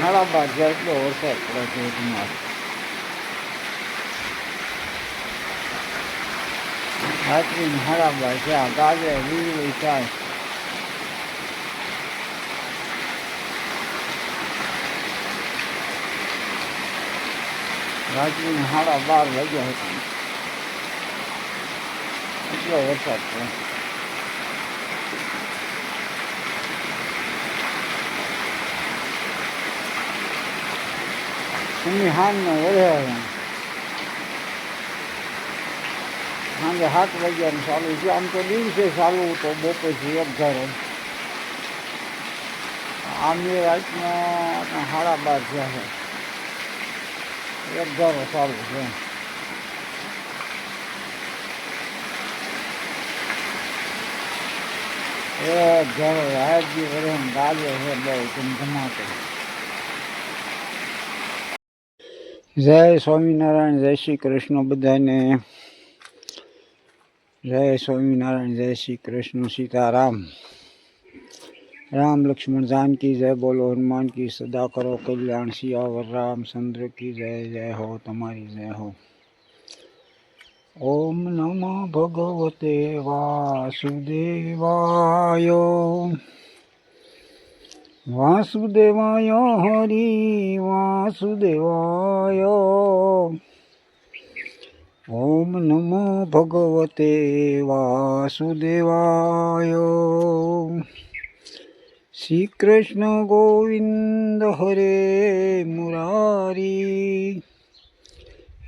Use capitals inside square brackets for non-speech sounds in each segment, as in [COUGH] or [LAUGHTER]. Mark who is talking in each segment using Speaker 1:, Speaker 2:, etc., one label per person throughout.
Speaker 1: સાડા બાર એટલો વરસાદ પડે છે રાત્રિના સાડા બાર જ્યાં ગાજે વીજળી થાય. રાત્રિના સાડા બાર વાગ્યા હતા. એટલો વરસાદ પડે એમની હાનનો વધે સાંજે સાત વાગ્યાનું ચાલુ છે આમ તો દિવસે ચાલુ તો બપોરથી એક ઘરે આમની રાતનો સાડા બાર થયા છે. એક ઘરો ચાલુ છે એક ઘરો રાજ્ય વરે ગાડીઓ છે બહુ ધમધમાતો જય સ્વામિનારાયણ, જય શ્રી કૃષ્ણ બધાને. જય સ્વામિનારાયણ, જય શ્રી કૃષ્ણ, સીતારામ. રામ લક્ષ્મણ જાનકી જય બોલો, હનુમાન કી સદા કરો, કલ્યાણ સિયાવર રામચંદ્ર કી જય જય હો, તમારી જય હો. ઓમ નમો ભગવતે વાસુદેવાય. વાસુદેવાય હરિ, વાસુદેવાય. ઓમ નમો ભગવતે વાસુદેવાય. શ્રી કૃષ્ણ ગોવિંદ હરે મુરારી.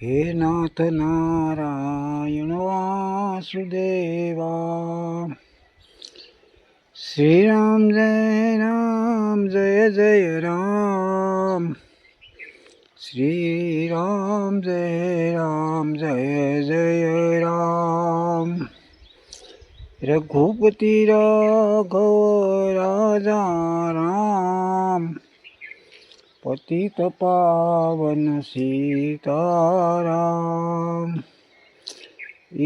Speaker 1: હે નાથ નારાયણ વાસુદેવા. શ્રી રામ, જય રામ, જય જય રામ. શ્રી રામ, જય રામ, જય જય રામ. રઘુપતિ રાઘવ રાજા રામ. પતિત પાવન સીતારામ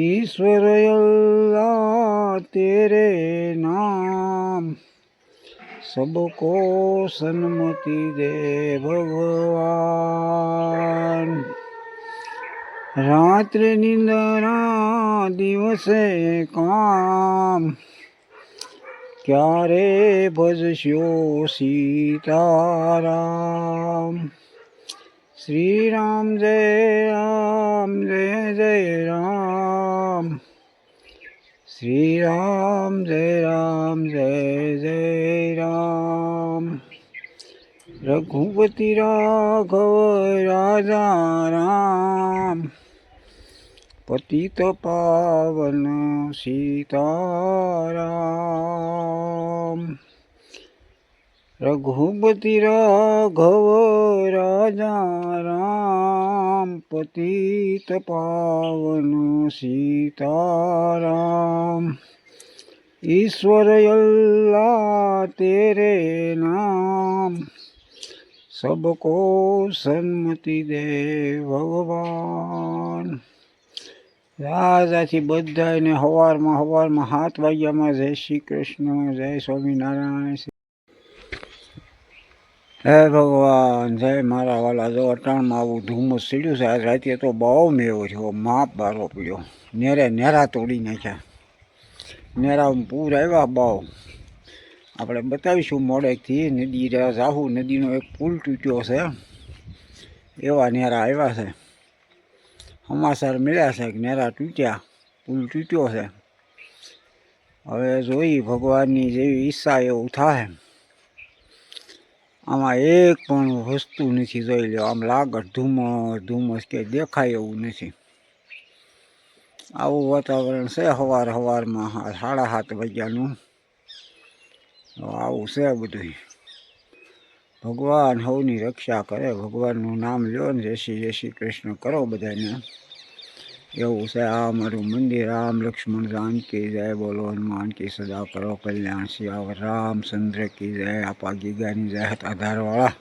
Speaker 1: ईश्वर अल्लाह तेरे नाम सबको सन्मति दे भगवान रात्रि निंदरा दिवसे काम ક્યારે ભજશો સીતારામ શ્રી રામ જય રામ, જય જય રામ. શ્રી રામ જય રામ, જય જય રામ. રઘુપતિ રાઘવ રાજા રામ. પતિત પાવન સીતારામ રઘુપતિ રાઘવ રાજા રામ પતિત પાવન સીતારામ ઈશ્વર અલ્લા તેરે નામ સબકો સન્મતિ દે ભગવાન રાજાથી બધાને હવારમાં હવારમાં હાથ વાગ્યામાં જય શ્રી કૃષ્ણ જય સ્વામિનારાયણ હે ભગવાન, જય મારા વાલા, જો અટાણમાં આવું ધુમ્મસ ચડ્યું છે, આજ રાતે તો બહુ મેળો થયો માપ બારો પડ્યો નેરે, નેરા તોડી નાખ્યા. નેરા પૂર આવ્યા બહુ. આપણે બતાવીશું મોડેકથી, નદી જાહુ, નદીનો એક પુલ તૂટ્યો છે. એવા નેરા આવ્યા છે. સમાચાર મળ્યા છે કે નેરા તૂટ્યા, પુલ તૂટ્યો છે. હવે જોઈ ભગવાનની જેવી ઈચ્છા એવું થાય આમાં એક પણ વસ્તુ નથી જોઈ લો આમ લાગત ધુમ્મસ ધુમ્મસ કે દેખાય એવું નથી. આવું વાતાવરણ છે સવાર સવારમાં સાડા સાત વાગ્યાનું. આવું છે બધું ભગવાન સૌની રક્ષા કરે, ભગવાનનું નામ લ્યો ને જય શ્રી જય શ્રી કૃષ્ણ. કરો બધાને. એવું છે આ અમારું મંદિર રામ લક્ષ્મણ જાનકી જય બોલો હનુમાન કી સદા કરો કલ્યાણ સિયાવર રામચંદ્ર કી જય આપા ગીગાની જય હતા ધારવાળા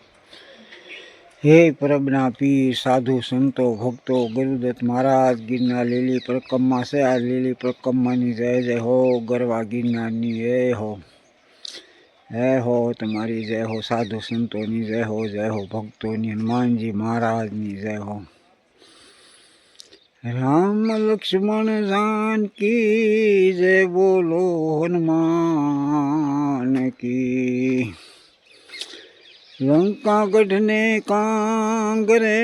Speaker 1: હે પરબના પીર સાધુ સંતો ભક્તો ગુરુદત્ત મહારાજ ગિરનાર લીલી પ્રકમમાં છે આ લીલી પ્રકમમાંની જય જય હો ગરવા ગિરનારની એ હો જય હો તમારી જય હો સાધુ સંતોની જય હો જય હો ભક્તોની હનુમાનજી મહારાજની જય હો રામ લક્ષ્મણ જાનકી જય બોલો હનુમાન કી લંકા ગઢને કાંગરે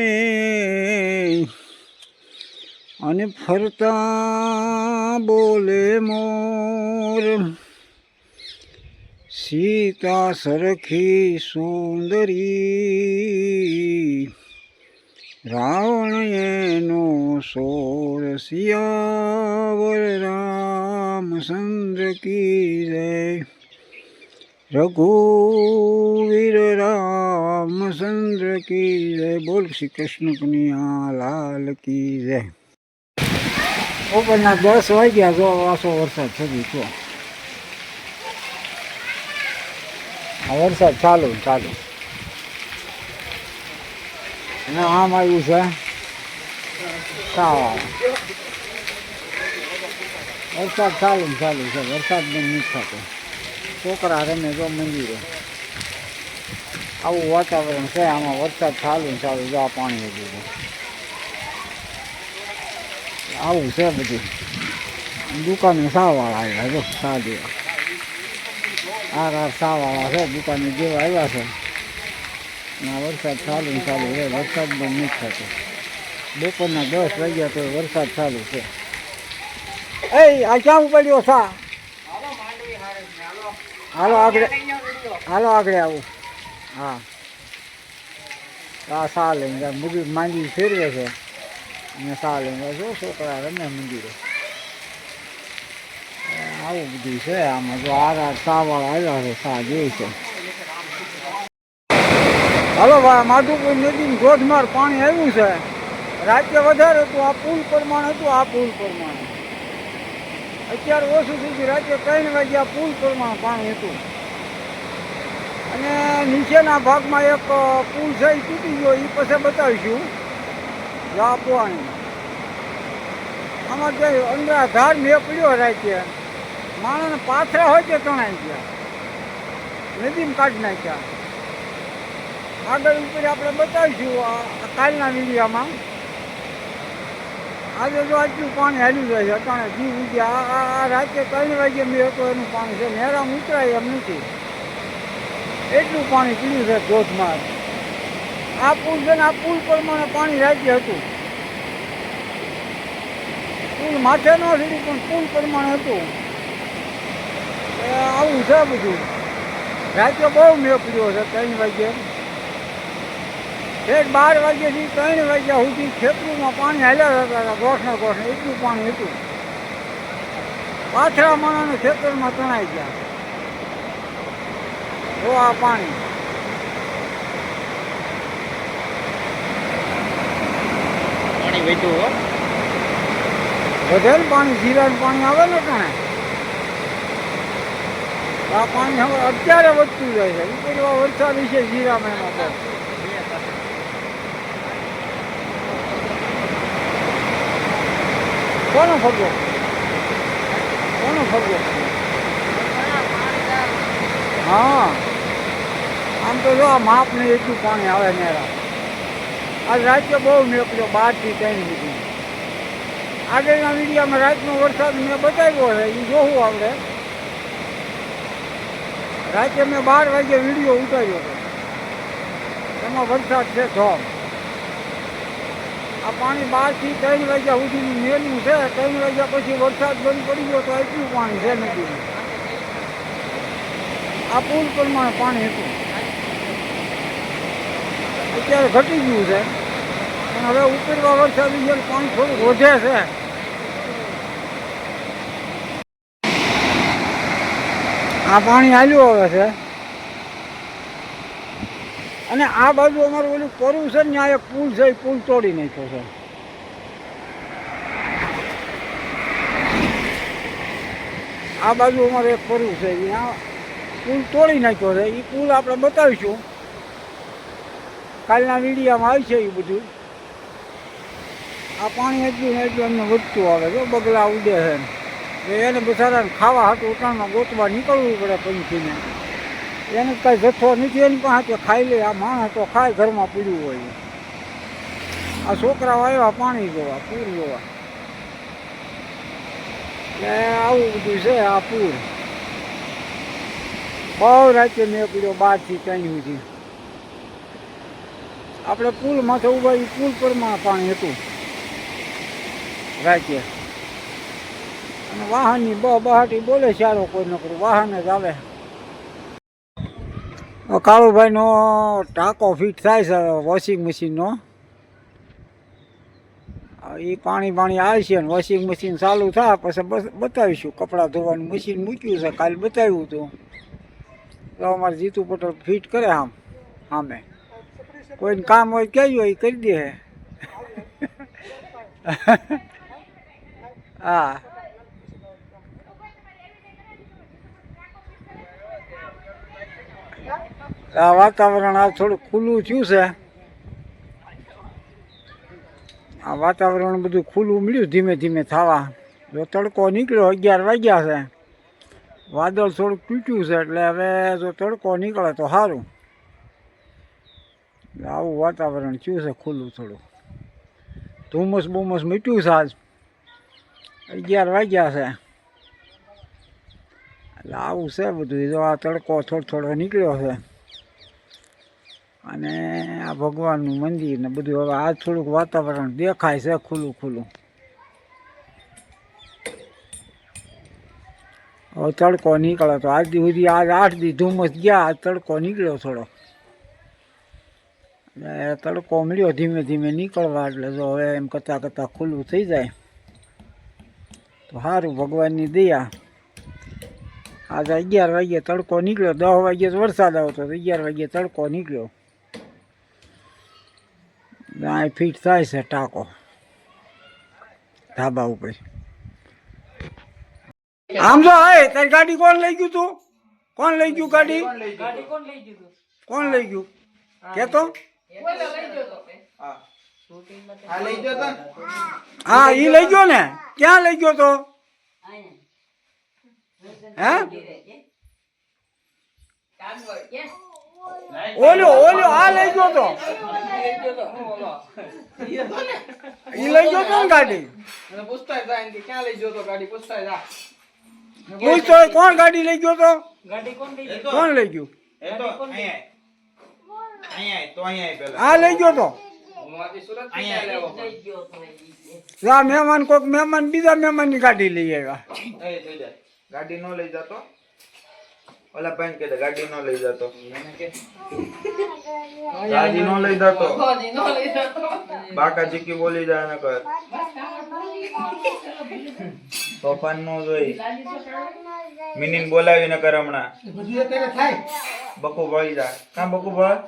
Speaker 1: અને ફરતા બોલે મોર. સીતા સરખી સુંદરી રાવણ એનો સોર સિયાવર રામચંદ્ર કી જય. રઘુવીર રામચંદ્ર કી જય. બોલ શ્રી કૃષ્ણ કનૈયા લાલ કી જય. ઉપરના દસ વાગ્યા જો આસો વરસાદ થઈ ગયો આ વરસાદ ચાલુ ચાલુ. અને આમ આવ્યું છે સાવ વરસાદ ચાલુ ચાલુ છે વરસાદ બંધ નથી થતો છોકરા રમે જો મંદિરે આવું વાતાવરણ છે આમાં વરસાદ ચાલુ ચાલુ જો આ પાણી બધું આવું છે બધું દુકાને સાવાળા આવ્યા જો સા આર આર સાવાળા છે દુકાને જેવા આવ્યા છે આ વરસાદ ચાલુ ને ચાલુ છે. વરસાદ બંધ નથી થતો. બપોરના દસ વાગ્યા તો વરસાદ ચાલુ છે. એ, આ ક્યાં પડ્યો સા હાલો, આગળ હાલો, આગળ આવું. હા. આ સા લઈને મૂકી માંડી ફેરવે છે. અને સા લઈને જો છોકરા રમે મંદિરે. આવું બધું છે આમાં. જો આર આર સાવાળા આવ્યા છે સા જોઈ છે. હાલો માધુપુર નદીની ધોધમાર પાણી આવ્યું છે. રાજ્ય વધારે હતું, આ પુલ પ્રમાણ હતું, આ પુલ પ્રમાણ. અત્યારે ઓછું થઈ ગયું રાત્રે ત્રણ વાગ્યા પુલ પ્રમાણ પાણી હતું. અને નીચેના ભાગમાં એક પુલ છે, એ તૂટી ગયો એ પછી બતાવીશું. આ પાણી. આમાં જે અંદર ધાર મેં પડ્યો રાત્રે માણસને પાથરા હોય તે તણાઈ ગયા. નદીમાં કાઢી નાખ્યા. આગળ ઉપર આપણે બતાવીશું આ કાલના વિડીયામાં. આજે જો આટલું પાણી હાલ્યું જાય છે, અટાણે જીવ ઉગ્યા આ રાત્રે ત્રણ વાગે મેં હતો એનું પાણી છે નેરામ ઉતરાય એમ નથી. એટલું પાણી પીડ્યું છે ધોધમાર. આ પુલ છે ને, આ પુલ પ્રમાણે પાણી રાજ્ય હતું. પુલ માથે ન લીધું પણ પુલ પ્રમાણે હતું. આવું છે બધું. રાત્રે બહુ મેં પીડ્યો છે, ત્રણ વાગે. એક બાર વાગ્યાથી ત્રણ વાગ્યા સુધી ખેતરોમાં પાણી હાલ્યા હતા ગોઠને ગોઠને એટલું પાણી હતું. પાથરા માણાને ખેતરમાં તણાઈ ગયા. જો આ પાણી.
Speaker 2: પાણી વહેતું હો.
Speaker 1: વધેલ પાણી જીરાનું પાણી આવે ને કાણે આ પાણી હવે અત્યારે વધતું જાય છે. ઉપર વરસાદ વિશે જીરામાં એમાં તો કોનો ફગો કોનો ફગો હા. આમ તો જો આ માપ ને એટલું પાણી આવે નેરા. આજ રાત્રે બહુ નીકળ્યો બારથી ત્રણ સુધી. આગળના વિડીયામાં રાતનો વરસાદ મેં બતાવ્યો છે એ જોવું આપણે રાત્રે મેં બાર વાગે વીડિયો ઉતાર્યો હતો એમાં વરસાદ છે ધોમ આ પાણી બહારથી ત્રણ વાગ્યા સુધીનું મેલું છે. ત્રણ વાગ્યા પછી વરસાદ બંધ પડી ગયો તો એટલું પાણી છે નદીનું આ પુલ પ્રમાણે પાણી હતું. અત્યારે ઘટી ગયું છે. પણ હવે ઉપરવા વરસાદ ગયો પાણી થોડુંક વધે છે. આ પાણી હાલ્યું આવે છે. અને આ બાજુ અમારું ઓલું કરવું છે ને, ત્યાં એક પુલ છે, એ પુલ તોડી નાખ્યો છે. આ બાજુ અમારે એક કરવું છે, ત્યાં પુલ તોડી નાખ્યો છે. એ પુલ આપણે બતાવીશું. કાલના વિડીયામાં આવશે એ બધું. આ પાણી એટલું ને એટલું એમને વધતું આવે જો બગલા ઉડે છે. એને બધાને ખાવા હતું ઉતાણમાં ગોતવા નીકળવું પડે પંખીને. એને કઈ જથ્થો નથી, એની પાસે ખાઈ લે, આ માણસ તો ખાય, ઘરમાં પીડ્યું હોય આ છોકરાઓ આવ્યા પાણી જોવા, પૂર જોવા. એટલે આવું બધું છે આ પૂર. બહુ રાતે મેં પીડ્યો બારથી ત્રણ સુધી. આપણે પુલ માથે ઊભા એ પુલ પરમાં પાણી હતું. રાતે. અને વાહનની બહુ બહાટી બોલે સારો કોઈ નકરું, વાહન જ આવે કાળુભાઈનો ટાંકો ફિટ થાય છે વોશિંગ મશીનનો એ પાણી પાણી આવશે ને વોશિંગ મશીન ચાલુ થાય, પછી બતાવીશું. કપડાં ધોવાનું મશીન મૂક્યું છે, કાલે બતાવ્યું હતું. તો અમારે જીતુ પટેલ ફિટ કરે આમ, સામે. કોઈને કામ હોય કહેજો એ કરી દે. [LAUGHS] હા. આ વાતાવરણ આ થોડું ખુલ્લું થયું છે. આ વાતાવરણ બધું ખુલ્લું મળ્યું ધીમે ધીમે થવા. જો તડકો નીકળ્યો અગિયાર વાગ્યા છે. વાદળ થોડુંક તૂટ્યું છે એટલે હવે જો તડકો નીકળે તો સારું. એટલે આવું વાતાવરણ થયું છે ખુલ્લું થોડું ધુમ્મસ બુમ્મસ મીઠ્યું છે આજ. અગિયાર વાગ્યા છે. એટલે આવું છે બધું. જો આ તડકો થોડો થોડો નીકળ્યો છે. અને આ ભગવાનનું મંદિર ને બધું હવે આ થોડુંક વાતાવરણ દેખાય છે ખુલ્લું ખુલ્લું. હવે તડકો નીકળ્યો તો આજ સુધી આજ આઠ દી ધુમ્મસ ગયા, આજ તડકો નીકળ્યો થોડો. એટલે તડકો મળ્યો ધીમે ધીમે નીકળવા એટલે જો હવે એમ કરતાં કરતાં ખુલ્લું થઈ જાય. તો સારું ભગવાનની દયા. આજે અગિયાર વાગ્યે તડકો નીકળ્યો દસ વાગ્યે વરસાદ આવતો અગિયાર વાગ્યે તડકો નીકળ્યો. આ ફીટ થાય છે ટાંકો. ધાબા ઉપર. આમ જો, હે, તારી ગાડી કોણ લઈ ગયું તું? કોણ લઈ ગયું ગાડી? કોણ લઈ ગયું?
Speaker 2: ગયો તો
Speaker 1: હા એ લઈ ગયો ને? ક્યાં લઈ ગયો તો? હે? ઓલો ઓલો આ લઈ ગયો તો? લઈ ગયો કોણ ગાડી
Speaker 2: પૂછતા લઈ ગયો તો
Speaker 1: કોણ ગાડી લઈ ગયો કોણ લઈ ગયું
Speaker 2: અહીંયા અહીંયા
Speaker 1: લઈ ગયો તો મહેમાન કોઈક મહેમાન બીજા મહેમાનની ગાડી લઈ આવ્યા
Speaker 2: ગાડી નો લઈ જતો. ઓલા ભાઈ કે ગાડી નો લઈ જતો. ગાડી નો લઈ જતો. બાકાજી કી બોલી જાય ને કર. તોફાન નો જોઈ. મિનિન બોલાવીને કર હમણાં. બકુ ભાઈ જા. ક્યાં બકુ ભાઈ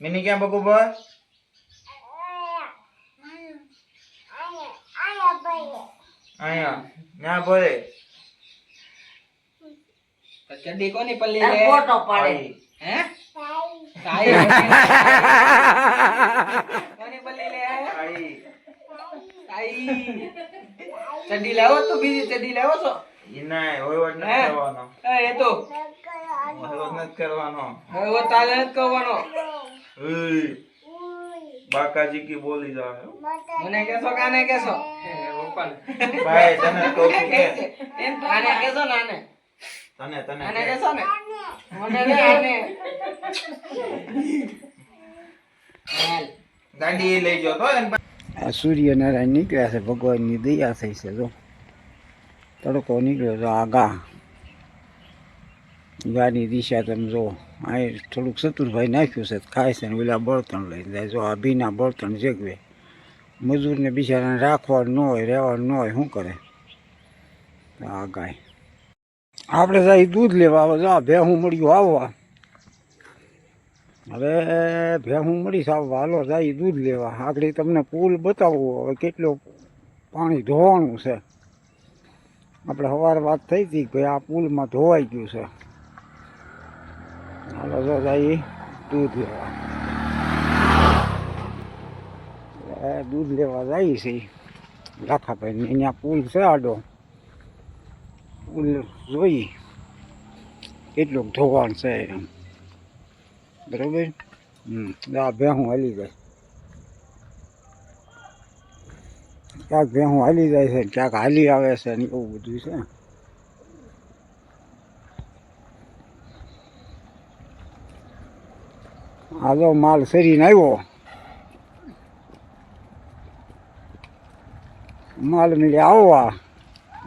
Speaker 2: મિની ક્યાં બકુ ભાઈ. અહીંયા. ના ભરે.
Speaker 3: ચડ્ડી કોની પલ્લી લે?
Speaker 4: ફોટો પાડે.
Speaker 3: હે? કાઈ [LAUGHS] કોની પલ્લી લે?
Speaker 2: કાઈ
Speaker 3: કાઈ ચડ્ડી લાવો તો બીજી ચડ્ડી લાવો છો?
Speaker 2: ઈ નાય, વહીવટ નથી કરવાનો.
Speaker 3: એ તો.
Speaker 2: વહીવટ નથી કરવાનો.
Speaker 3: હવે તારે નથી કહેવાનો
Speaker 2: ઉઈ. બાકાજી કી બોલી જાવ.
Speaker 3: મને કેસો કાને કેસો
Speaker 2: ભાઈ તને ટોપી કે
Speaker 3: એમ કાને કેસો ને
Speaker 2: તને તને. કે.
Speaker 3: કેસો ને? મને ને? આને
Speaker 2: ગાડી લઈ જો તો એને
Speaker 1: આ સૂર્યનારાયણ નીકળ્યા છે ભગવાનની દયા થઈ છે જો. તડકો નીકળ્યો તો આગા ગાની દિશા તમે જો અહીં થોડુંક ચતુરભાઈ નાખ્યું છે ખાય છે ને ઓલા બળતણ લઈને જાય. જો આ ભીના બળતણ જગવે. મજૂરને બિચારાને રાખવાનું ન હોય રહેવાનું ન હોય શું કરે? આ ગાય. આપણે જાય દૂધ લેવા આવે જા ભેહું મળ્યું આવવા. હવે ભેહું મળી આવવા. હાલો, જાય દૂધ લેવા. આગળ તમને પુલ બતાવવું હવે કેટલું પાણી ધોવાનું છે. આપણે સવારે વાત થઈ હતી ભાઈ આ પુલમાં ધોવાઈ ગયું છે. હાલો, જો જાય દૂધ લેવા. દૂધ લેવા જાય છે લાખાભાઈ, અહીંયા પુલ છે આડો. જોઈ. કેટલુંક ધોવાણ છે એમ. બરોબર? હમ, આ ભેહું હાલી જાય. ક્યાંક ભેહું હાલી જાય છે ક્યાંક હાલી આવે છે ને એવું બધું છે. આજો માલ શરીને આવ્યો. માલ મળે આવવા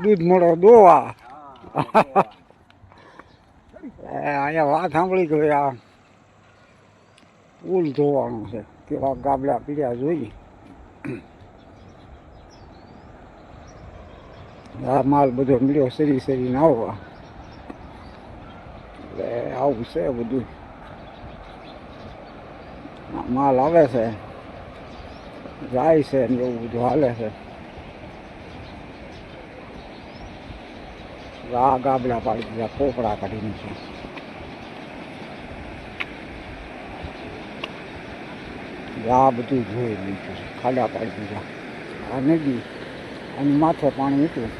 Speaker 1: દૂધ મળો દોવા અહીંયા વાત સાંભળી કે આ પુલ ધોવાનું છે, કેવા ગાબલા પીડ્યા જોઈ આ માલ બધો મળ્યો સરી સરીને આવવા. એટલે આવું છે બધું. માલ આવે છે, જાય છે ને એવું બધું હાલે છે. આ ગાબલા પાડી દીધા પોપડા કાઢીને છે આ બધું જોઈ લીધું છે ખાડા પાડી દીધા. આ નદી અને માથે પાણી હતું.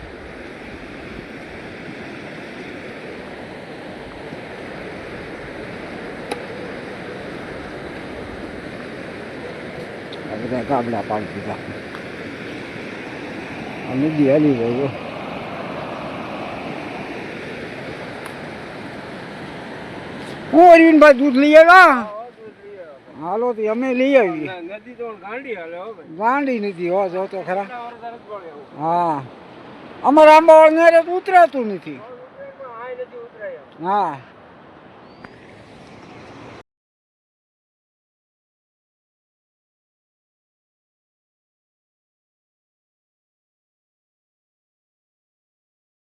Speaker 1: બધા ગાબડા પાડી દીધા. નદી હાલી ગયો હું અરવિંદભાઈ દૂધ લઈ આવ્યા હાલો તો અમે લઈ આવીએ
Speaker 3: નદી ગાંડી ભાઈ
Speaker 1: નથી હો જો તો ખરા હા અમારા આંબાવાળ નેરે તો ઉતરાતું નથી હા